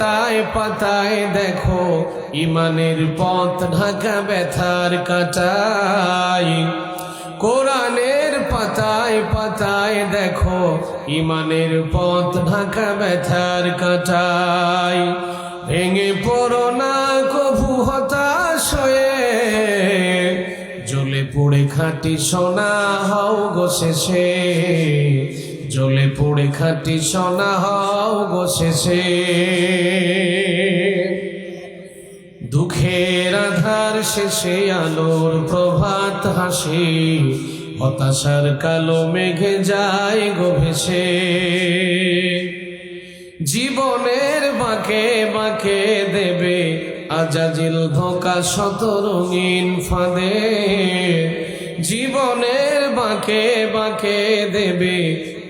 পাতায় পাতায় দেখো, ইমানের পথ ঢাকা ব্যথার কাটাই কোরআনের পাতায় পাতায় দেখো, ইমানের পথ ঢাকা ব্যথার কাটাই ভেঙে পড়ো না কভু হতাশ হয়ে জ্বলে পড়ে খাটি সোনা হও গো শেষে। জ্বলে পড়ে খাটি সোনা, হও শেষে। দুঃখের আধার শেষে আলোর প্রভাত হাসি, হতাশার কালো মেঘে যায় গো ভেসে। জীবনের বাঁকে বাঁকে দেবে আজাজিল ধোকা শত রঙিন ফাঁদে। জীবনের বাঁকে বাঁকে দেবে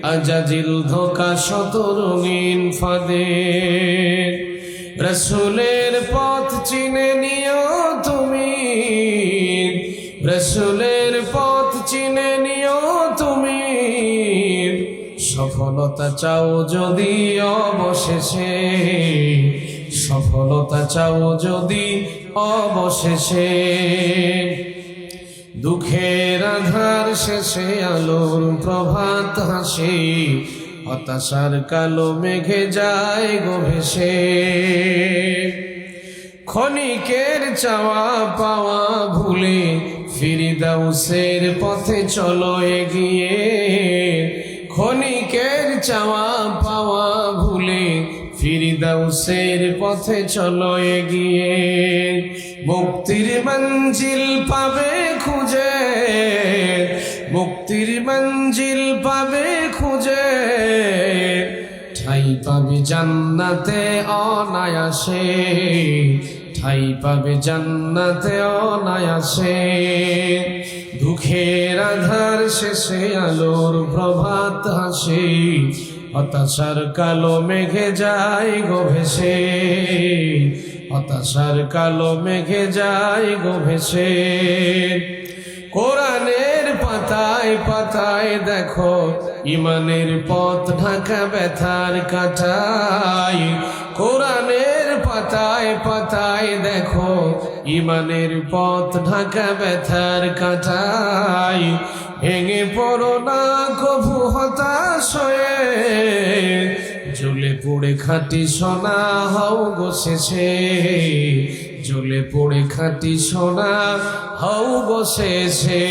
আজাজিল ধোকা শত রঙিন ফাঁদে। রসুলের পথ চিনে নিও তুমি। রসুলের পথ চিনে নিও তুমি। সফলতা চাও যদি অবশেষে। সফলতা চাও যদি অবশেষে। দুঃখের আধার শেষে আলোর প্রভাত হাসি, হতাশার কালো মেঘে যায় গো ভেসে। ক্ষণিকের চাওয়া পাওয়া ভুলে ফিরিদাউসের পথে চলো এগিয়ে। ক্ষণিকের চাওয়া ফিরিদাউসের পথে চলো এগিয়ে। মুক্তির মঞ্জিল পাবে খুঁজে। মুক্তির মঞ্জিল পাবে খুঁজে। ঠাই পাবে জান্নাতে অনায়াসে। ঠাই পাবে জান্নাতে অনায়াসে। দুঃখের আধার শেষে আলোর প্রভাত হাসি। হতাশার কালো মেঘে যায় গো ভেসে। হতাশার কালো মেঘে যায় গো ভেসে। কোরআনের পাতায় পাতায় দেখো, ইমানের পথ ঢাকা ব্যথার কাটাই কোরআনের পাতায় পাতায় দেখো, ইমানের পথ ঢাকা ব্যথার কাটাই ভেঙে পড়ো না, কভু হতাশ হয়ে জ্বলে পড়ে খাটি সোনা, হও শেষে। জ্বলে পড়ে খাটি সোনা, হও শেষে।